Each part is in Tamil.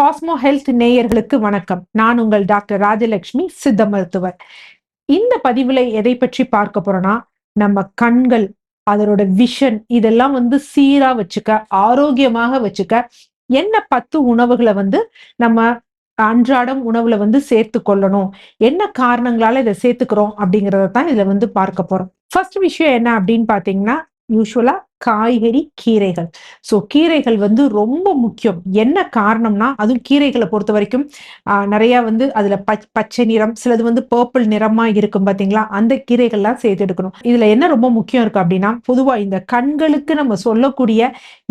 காஸ்மோ ஹெல்த் நேயர்களுக்கு வணக்கம். நான் உங்கள் டாக்டர் ராஜலட்சுமி சித்த மருத்துவர். இந்த பதிவுல எதை பற்றி பார்க்க போறோம்னா நம்ம கண்கள் அதனோட விஷன் இதெல்லாம் வந்து சீரா வச்சுக்க ஆரோக்கியமாக வச்சுக்க என்ன பத்து உணவுகளை வந்து நம்ம அன்றாடம் உணவுல வந்து சேர்த்து கொள்ளணும் என்ன காரணங்களால இதை சேர்த்துக்கிறோம் அப்படிங்கறத தான் இதுல வந்து பார்க்க போறோம். ஃபர்ஸ்ட் விஷயம் என்ன அப்படின்னு பாத்தீங்கன்னா யூஸ்வலா காய்கறி கீரைகள். ஸோ கீரைகள் வந்து ரொம்ப முக்கியம். என்ன காரணம்னா அதுவும் கீரைகளை பொறுத்த வரைக்கும் ஆஹ், வந்து அதுல பச் பச்சை நிறம் சிலது வந்து பர்பிள் நிறமா இருக்கும் பார்த்தீங்களா அந்த கீரைகள்லாம் சேர்த்து எடுக்கணும் இதுல என்ன ரொம்ப முக்கியம் இருக்கு அப்படின்னா பொதுவாக இந்த கண்களுக்கு நம்ம சொல்லக்கூடிய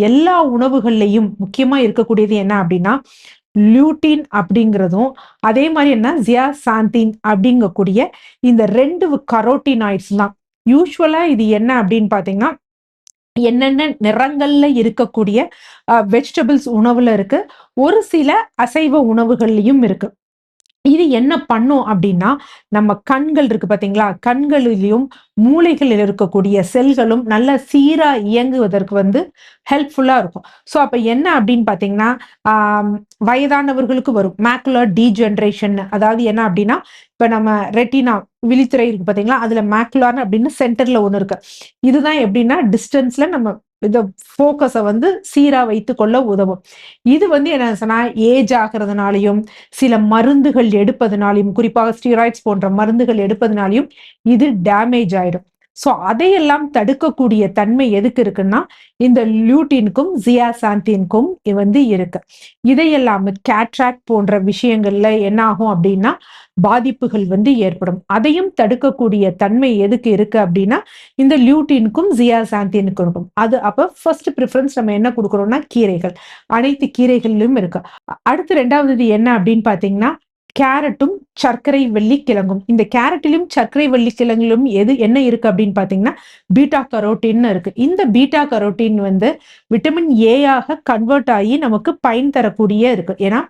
எல்லா உணவுகள்லையும் முக்கியமா இருக்கக்கூடியது என்ன அப்படின்னா லியூட்டின் அப்படிங்கிறதும் அதே மாதிரி என்ன? ஜியா சாந்தின் அப்படிங்கக்கூடிய இந்த ரெண்டு கரோட்டினாய்ட்ஸ் தான். யூஸ்வலாக இது என்ன அப்படின்னு பார்த்தீங்கன்னா என்னென்ன நிறங்கள்ல இருக்கக்கூடிய வெஜிடபிள்ஸ் உணவுல இருக்கு. ஒரு சில அசைவ உணவுகள்லையும் இருக்கு. இது என்ன பண்ணும் அப்படின்னா நம்ம கண்கள் இருக்கு பாத்தீங்களா? கண்களிலும் மூளைகளில் இருக்கக்கூடிய செல்களும் நல்ல சீரா இயங்குவதற்கு வந்து ஹெல்ப்ஃபுல்லா இருக்கும். ஸோ அப்ப என்ன அப்படின்னு பாத்தீங்கன்னா வயதானவர்களுக்கு வரும். மேக்குலர் டீஜென்ரேஷன் அதாவது என்ன அப்படின்னா இப்ப நம்ம ரெட்டினா விழித்திரை இருக்கு பாத்தீங்களா? அதுல மேக்குலார் அப்படின்னு சென்டர்ல ஒன்று இருக்கு. இதுதான் எப்படின்னா டிஸ்டன்ஸ்ல நம்ம இந்த ஃபோக்கஸை வந்து சீரா வைத்து கொள்ள உதவும். இது வந்து என்ன சொன்னா ஏஜ் ஆகிறதுனாலையும் சில மருந்துகள் எடுப்பதனாலையும் குறிப்பாக ஸ்டீராய்ட்ஸ் போன்ற மருந்துகள் எடுப்பதனாலையும் இது டேமேஜ் ஆயிடும் ஸோ அதையெல்லாம் தடுக்கக்கூடிய தன்மை எதுக்கு இருக்குன்னா இந்த லியூட்டினுக்கும் ஜியாசாந்தினுக்கும் வந்து இருக்கு. இதையெல்லாம் கேட்ராக்ட் போன்ற விஷயங்கள்ல என்ன ஆகும் அப்படின்னா பாதிப்புகள் வந்து ஏற்படும். அதையும் தடுக்கக்கூடிய தன்மை எதுக்கு இருக்கு அப்படின்னா இந்த லியூட்டினுக்கும் ஜியாசாந்தினுக்கும் இருக்கும். அது அப்போ ஃபர்ஸ்ட் ப்ரிஃபரன்ஸ் நம்ம என்ன கொடுக்குறோம்னா கீரைகள். அனைத்து கீரைகளிலும் இருக்கு. அடுத்து ரெண்டாவது என்ன அப்படின்னு பார்த்தீங்கன்னா கேரட்டும் சர்க்கரை வெள்ளி கிழங்கும். இந்த கேரட்டிலும் சர்க்கரை வெள்ளி கிழங்கிலும் எது என்ன இருக்கு அப்படின்னு பாத்தீங்கன்னா பீட்டா கரோட்டின்னு இருக்கு. இந்த பீட்டா கரோட்டின் வந்து விட்டமின் ஏயாக கன்வெர்ட் ஆகி நமக்கு பயன் தரக்கூடிய இருக்கு. ஏன்னா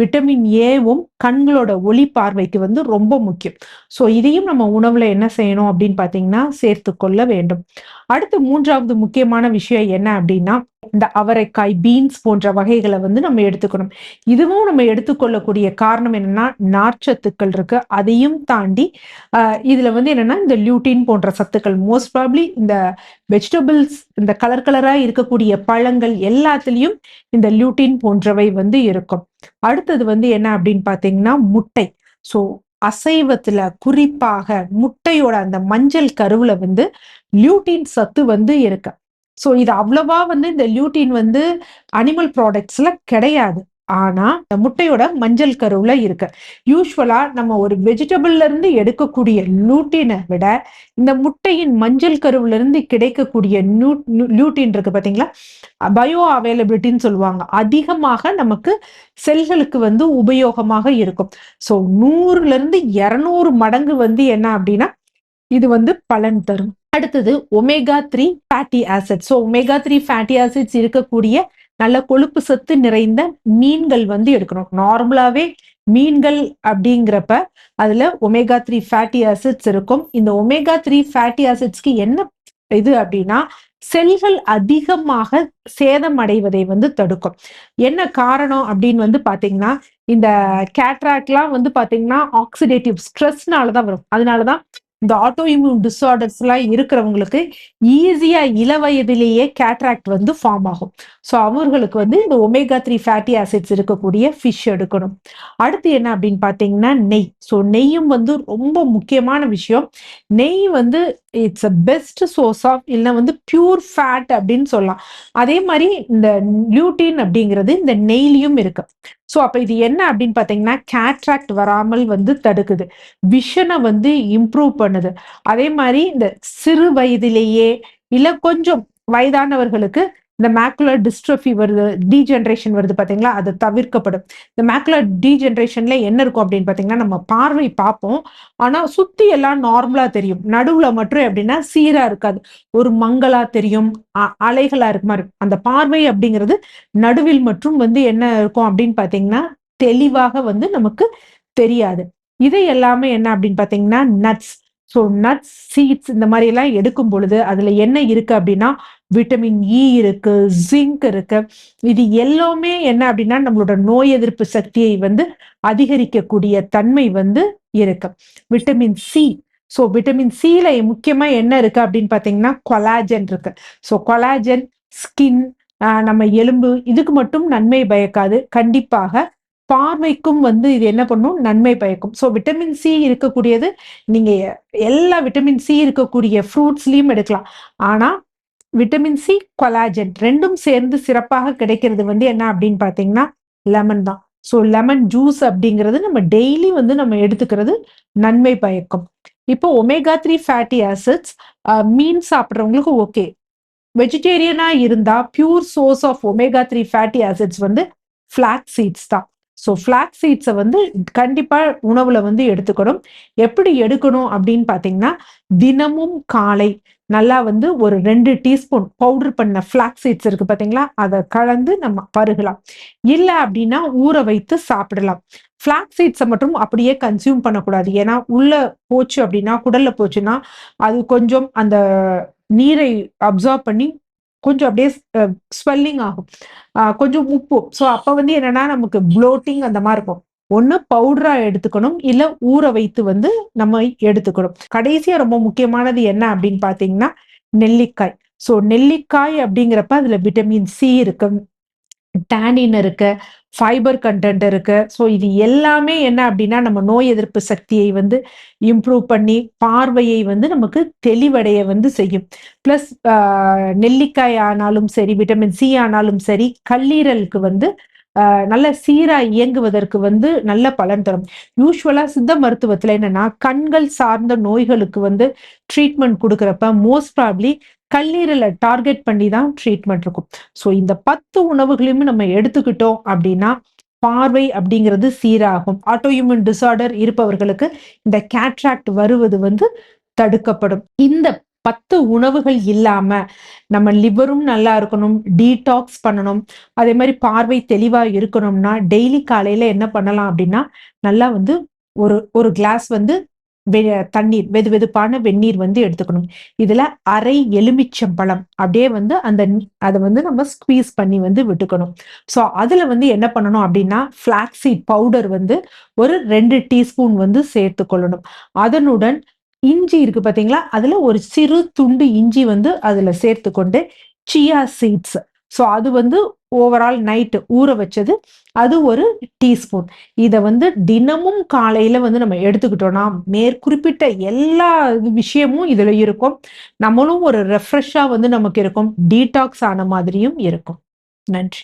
விட்டமின் ஏவும் கண்களோட ஒளி பார்வைக்கு வந்து ரொம்ப முக்கியம். ஸோ இதையும் நம்ம உணவுல என்ன செய்யணும் அப்படின்னு பாத்தீங்கன்னா சேர்த்து கொள்ள வேண்டும். அடுத்து மூன்றாவது முக்கியமான விஷயம் என்ன அப்படின்னா இந்த அவரைக்காய் பீன்ஸ் போன்ற வகைகளை வந்து நம்ம எடுத்துக்கணும். இதுவும் நம்ம எடுத்துக்கொள்ளக்கூடிய காரணம் என்னன்னா நார்ச்சத்துக்கள் இருக்கு. அதையும் தாண்டி ஆஹ் இதுல வந்து என்னன்னா இந்த லியூட்டின் போன்ற சத்துக்கள் மோஸ்ட் ப்ராப்ளி இந்த வெஜிடபிள்ஸ் இந்த கலர் கலரா இருக்கக்கூடிய பழங்கள் எல்லாத்துலயும் இந்த லியூட்டின் போன்றவை வந்து இருக்கும். அடுத்தது வந்து என்ன அப்படின்னு பாத்தீங்கன்னா முட்டை. ஸோ அசைவத்துல குறிப்பாக முட்டையோட அந்த மஞ்சள் கருவுல வந்து லியூட்டின் சத்து வந்து இருக்கு. ஸோ இது அவ்வளவா வந்து இந்த லியூட்டின் வந்து அனிமல் ப்ராடக்ட்ஸ்ல கிடையாது. ஆனா இந்த முட்டையோட மஞ்சள் கருவுல இருக்கு. யூஸ்வலா நம்ம ஒரு வெஜிடபிள்ல இருந்து எடுக்கக்கூடிய லூட்டினை விட இந்த முட்டையின் மஞ்சள் கருவுல இருந்து கிடைக்கக்கூடிய லூட்டின் இருக்கு பாத்தீங்களா? பயோ அவைலபிலிட்டின்னு சொல்லுவாங்க. அதிகமாக நமக்கு செல்களுக்கு வந்து உபயோகமாக இருக்கும். ஸோ நூறுல இருந்து இருநூறு மடங்கு வந்து என்ன அப்படின்னா இது வந்து பலன் தரும். அடுத்தது omega three fatty acid so omega three fatty acids இருக்கக்கூடிய நல்ல கொழுப்பு சத்து நிறைந்த மீன்கள் வந்து எடுக்கணும். நார்மலாகவே மீன்கள் அப்படிங்கிறப்ப அதில் ஒமேகா த்ரீ ஃபேட்டி ஆசிட்ஸ் இருக்கும். இந்த ஒமேகா த்ரீ ஃபேட்டி ஆசிட்ஸ்க்கு என்ன இது அப்படின்னா செல்கள் அதிகமாக சேதமடைவதை வந்து தடுக்கும். என்ன காரணம் அப்படின்னு வந்து பாத்தீங்கன்னா இந்த கேட்ராக்ட்லாம் வந்து பாத்தீங்கன்னா ஆக்சிடேட்டிவ் ஸ்ட்ரெஸ்னால தான் வரும். அதனாலதான் இந்த ஆட்டோ இம்யூன் டிஸார்டர்ஸ்லாம் இருக்கிறவங்களுக்கு ஈஸியா இள வயதிலேயே கேட்ராக்ட் வந்து ஃபார்ம் ஆகும். ஸோ அவர்களுக்கு வந்து இந்த ஒமேகா த்ரீ ஃபேட்டி ஆசிட்ஸ் இருக்கக்கூடிய ஃபிஷ் எடுக்கணும். அடுத்து என்ன அப்படின்னு பார்த்தீங்கன்னா நெய். ஸோ நெய்யும் வந்து ரொம்ப முக்கியமான விஷயம். நெய் வந்து it's a best source of இல்லை வந்து பியூர் ஃபேட் அப்படின்னு சொல்லலாம். அதே மாதிரி இந்த லியூட்டின் அப்படிங்கிறது இந்த நெய்லியும் இருக்கு. ஸோ அப்போ இது என்ன அப்படின்னு பார்த்தீங்கன்னா கேட்ராக்ட் வராமல் வந்து தடுக்குது. விஷனை வந்து இம்ப்ரூவ் பண்ணுது. அதே மாதிரி இந்த சிறு வயதிலேயே இல்ல கொஞ்சம் வயதானவர்களுக்கு இந்த மேக்குலர் டிஸ்ட்ரஃபி வருது டீஜென்ரேஷன் வருது பார்த்தீங்களா அது தவிர்க்கப்படும். இந்த மேக்குலர் டீஜென்ரேஷன்ல என்ன இருக்கும் அப்படின்னு பார்த்தீங்கன்னா நம்ம பார்வை பார்ப்போம். ஆனால் சுற்றி எல்லாம் நார்மலாக தெரியும். நடுவில் மட்டும் எப்படின்னா சீராக இருக்காது. ஒரு மங்களா தெரியும் அ- அலைகளா இருக்கு மாதிரி. அந்த பார்வை அப்படிங்கிறது நடுவில் மற்றும் வந்து என்ன இருக்கும் அப்படின்னு பார்த்தீங்கன்னா தெளிவாக வந்து நமக்கு தெரியாது. இதை எல்லாமே என்ன அப்படின்னு பார்த்தீங்கன்னா நட்ஸ் ஸோ நட்ஸ் சீட்ஸ் இந்த மாதிரி எல்லாம் எடுக்கும் பொழுது அதுல என்ன இருக்கு அப்படின்னா விட்டமின் இ e இருக்கு ஜிங்க் இருக்கு. இது எல்லாமே என்ன அப்படின்னா நம்மளோட நோய் எதிர்ப்பு சக்தியை வந்து அதிகரிக்கக்கூடிய தன்மை வந்து இருக்கு. விட்டமின் சி ஸோ விட்டமின் சில முக்கியமா என்ன இருக்கு அப்படின்னு பாத்தீங்கன்னா கொலாஜன் இருக்கு. ஸோ கொலாஜன் ஸ்கின் நம்ம எலும்பு இதுக்கு மட்டும் நன்மை பயக்காது. கண்டிப்பாக பார்வைக்கும் வந்து இது என்ன பண்ணும்? நன்மை பயக்கும். ஸோ விட்டமின் சி இருக்கக்கூடியது நீங்க எல்லா விட்டமின் சி இருக்கக்கூடிய ஃப்ரூட்ஸ்லயும் எடுக்கலாம். ஆனா விட்டமின் சி கொலாஜன் ரெண்டும் சேர்ந்து சிறப்பாக கிடைக்கிறது வந்து என்ன அப்படின்னு பாத்தீங்கன்னா லெமன் தான். ஸோ லெமன் ஜூஸ் அப்படிங்கிறது நம்ம டெய்லி வந்து நம்ம எடுத்துக்கிறது நன்மை பயக்கும். இப்போ ஒமேகா த்ரீ ஃபேட்டி ஆசிட்ஸ் மீன் சாப்பிட்றவங்களுக்கு ஓகே வெஜிடேரியனா இருந்தா pure source of omega three fatty acids வந்து ஃபிளாக் சீட்ஸ் தான். ஸோ ஃப்ளாக் சீட்ஸை வந்து கண்டிப்பாக உணவில் வந்து எடுத்துக்கணும். எப்படி எடுக்கணும் அப்படின்னு பார்த்தீங்கன்னா தினமும் காலை நல்லா வந்து ஒரு ரெண்டு டீஸ்பூன் பவுடர் பண்ண ஃபிளாக் சீட்ஸ் இருக்கு பார்த்தீங்களா அதை கலந்து நம்ம பருகலாம். இல்லை அப்படின்னா ஊற வைத்து சாப்பிடலாம். ஃப்ளாக் சீட்ஸை மட்டும் அப்படியே கன்சியூம் பண்ணக்கூடாது. ஏன்னா உள்ள போச்சு அப்படின்னா குடல்ல போச்சுன்னா அது கொஞ்சம் அந்த நீரை அப்சர்வ் பண்ணி கொஞ்சம் அப்படியே ஸ்வெல்லிங் ஆகும். கொஞ்சம் உப்பு. ஸோ அப்போ வந்து என்னன்னா நமக்கு ப்ளோட்டிங் அந்த மாதிரி இருக்கும். ஒன்று பவுடரா எடுத்துக்கணும். இல்லை ஊற வைத்து வந்து நம்ம எடுத்துக்கணும். கடைசியா ரொம்ப முக்கியமானது என்ன அப்படின்னு பார்த்தீங்கன்னா நெல்லிக்காய். ஸோ நெல்லிக்காய் அப்படிங்கிறப்ப அதுல விட்டமின் சி இருக்கு. டேனின் இருக்கு ஃபைபர் கண்டென்ட் இருக்கு. ஸோ இது எல்லாமே என்ன அப்படின்னா நம்ம நோய் எதிர்ப்பு சக்தியை வந்து இம்ப்ரூவ் பண்ணி பார்வையை வந்து நமக்கு தெளிவடைய வந்து செய்யும். பிளஸ் நெல்லிக்காய் ஆனாலும் சரி விட்டமின் சி ஆனாலும் சரி கல்லீரலுக்கு வந்து நல்ல சீரா இயங்குவதற்கு வந்து நல்ல பலன் தரும். யூஸ்வலா சித்த மருத்துவத்துல என்னன்னா கண்கள் சார்ந்த நோய்களுக்கு வந்து ட்ரீட்மெண்ட் கொடுக்குறப்ப மோஸ்ட் ப்ராப்ளி கல்லீரலை டார்கெட் பண்ணி தான் ட்ரீட்மெண்ட் இருக்கும். ஸோ இந்த பத்து உணவுகளையுமே நம்ம எடுத்துக்கிட்டோம் அப்படின்னா பார்வை அப்படிங்கிறது சீராகும். ஆட்டோயூமன் டிசார்டர் இருப்பவர்களுக்கு இந்த கேட்ராக்ட் வருவது வந்து தடுக்கப்படும். இந்த பத்து உணவுகள் இல்லாம நம்ம லிவரும் நல்லா இருக்கணும் டீடாக்ஸ் பண்ணணும். அதே மாதிரி பார்வை தெளிவா இருக்கணும்னா டெய்லி காலையில என்ன பண்ணலாம் அப்படின்னா நல்லா வந்து ஒரு ஒரு கிளாஸ் வந்து தண்ணீர் வெது வெதுப்பான வெந்நீர் வந்து எடுத்துக்கணும். இதுல அரை எலுமிச்சம்பழம் அப்படியே வந்து அந்த அதை வந்து நம்ம ஸ்குவீஸ் பண்ணி வந்து விட்டுக்கணும். ஸோ அதுல வந்து என்ன பண்ணணும் அப்படின்னா ஃபிளாக்ஸீட் பவுடர் வந்து ஒரு ரெண்டு டீஸ்பூன் வந்து சேர்த்து கொள்ளணும். அதனுடன் இஞ்சி இருக்கு பாத்தீங்களா? அதுல ஒரு சிறு துண்டு இஞ்சி வந்து அதுல சேர்த்து கொண்டு சியா சீட்ஸ் ஸோ அது வந்து ஓவரால் நைட்டு ஊற வச்சது. அது ஒரு டீஸ்பூன் இதை வந்து தினமும் காலையில் வந்து நம்ம எடுத்துக்கிட்டோம்னா மேற்குறிப்பிட்ட எல்லா விஷயமும் இதில் இருக்கும். நம்மளும் ஒரு ரெஃப்ரெஷ்ஷாக வந்து நமக்கு இருக்கும். டீடாக்ஸ் ஆன மாதிரியும் இருக்கும். நன்றி.